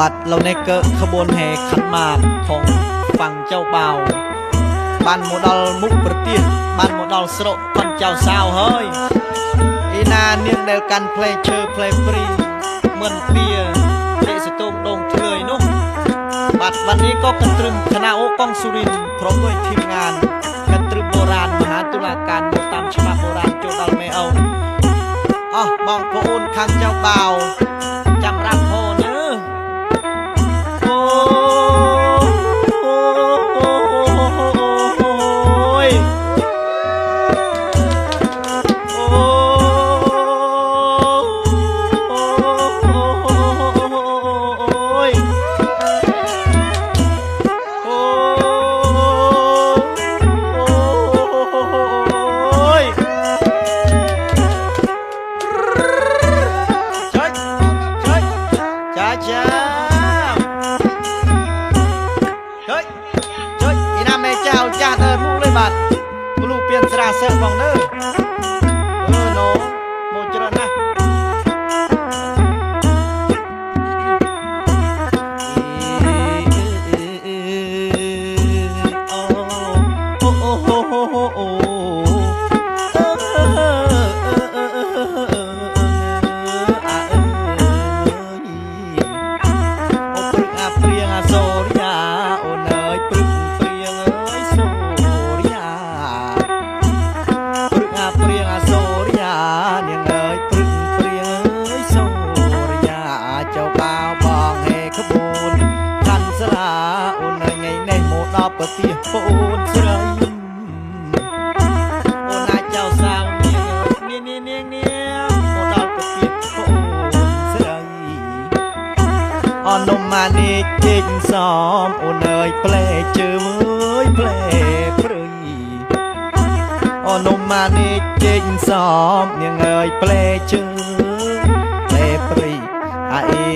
บัดเราในเกิดขบวนแห่ขันมากของฝั่งเจ้าเบาบ้านโมดอลมุกประเตียนบ้านโมดอลสระปันเจ้าสาวเฮ้ยอีนาเนียงเดลกันเพลงเชอร์เพลงฟรีเหมือนเปียเพลสตูงดงเถื่อยนุ่มบัดวันนี้ก็กันตรึมคณะโอ้กองสุรินพร้อมด้วยทีมงานกันตรึมโบราณมหาตุลาการตามฉบับโบราณโจดอลไม่เอาอ๋อมองโระอุ่นคังเจ้าเบา ស្រាសែបងនៅ ប្រទេសបងអូនស្រីអូនអាចចៅសាវនាងនាងនាងនាងមកដល់ប្រទៀតអូនស្រីអនំម៉ានីជិញសំអូនអើយផ្លែជើមើយផ្លែព្រៃអនំម៉ានីជិញសំនាងអើយផ្លែជើផ្លែព្រៃអាអេ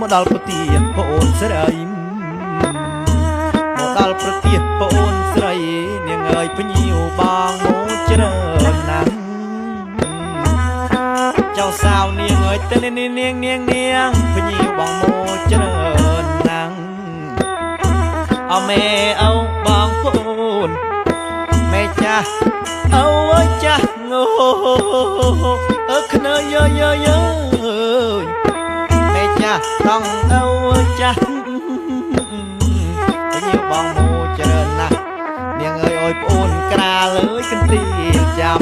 មកដល់ប្រទៀតអូនស្រីមក ដល់ប្រទេសបូនស្រីនាងអើយភញៀវបងមកច្រើនណាស់ចៅសាវនាងអើយទៅនាងនាងនាងនាងភញៀវបងមកច្រើនណាស់អមេអោបងប្អូនមេចាស់អោចាស់ងោអើខ្នើយយយយមេចាស់តង់អោចាស់ អូនក្រាលអើយកន្ទីចាំ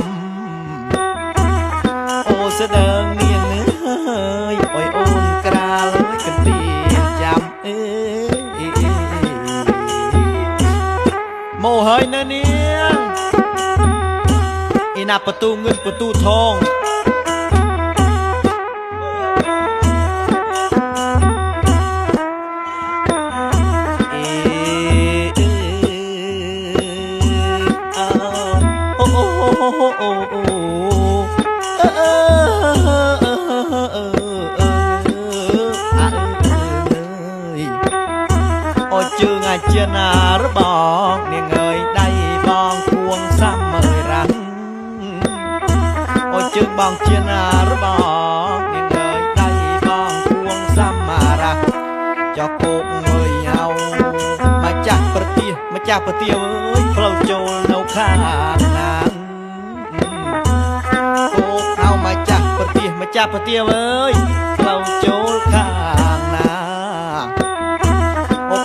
អូស្ដើងនាងអើយអើយអូនក្រាលអើយកន្ទីចាំអេមកហើយនៅនាងអ៊ីណាបទូងឿនបទូថង អាចិនអារបងនាងអើយដៃបងគួងសាំអើយរាំងអូជើងបងចិនអារបងនាងអើយដៃបងគួងសាំអារ៉ាចោះគោកងើយហៅម្ចាស់ប្រទៀម្ចាស់ប្រទៀអើយផ្លូវចូលនៅខាងណាងគោកហៅម្ចាស់ប្រទៀម្ចាស់ប្រទៀអើយ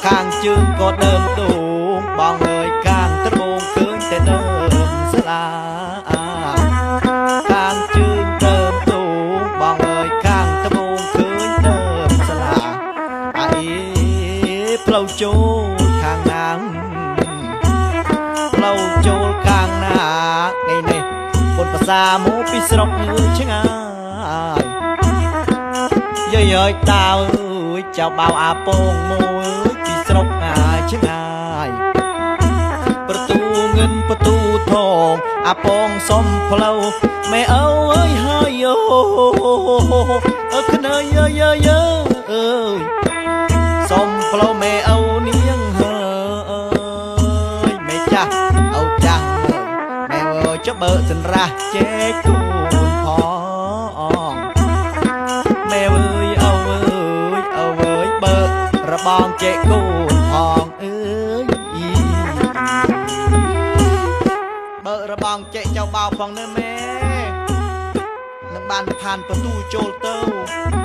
ខាងជើងក៏ដើមដូងបងអើយខាងត្បូងឃើញតែដើមស្លាខាងជើងដើមដូងបងអើយខាងត្បូងឃើញដើមស្លាអីផ្លូវចូលខាងណាងផ្លូវចូលខាងណាថ្ងៃនេះពុនភាសាមកពីស្រុកឆ្ងាយយាយអើយតាអើយ ចៅបៅអាពងមួយពីស្រុកអាឆ្ងាយប្រទូងិនប្រទូថងអាពងសុំផ្លូវមេអើអើយហើយយោអើខ្នើយយើយើយើអើយសុំផ្លូវមេអូននាងហើយមេចាស់អូចាស់មេអើយចុះបើសិនរះជែកគូ បងចេកូនផងអើយបើរបងចេកចៅបោផងនៅមេនឹងបានឋានបន្ទូចូលទៅ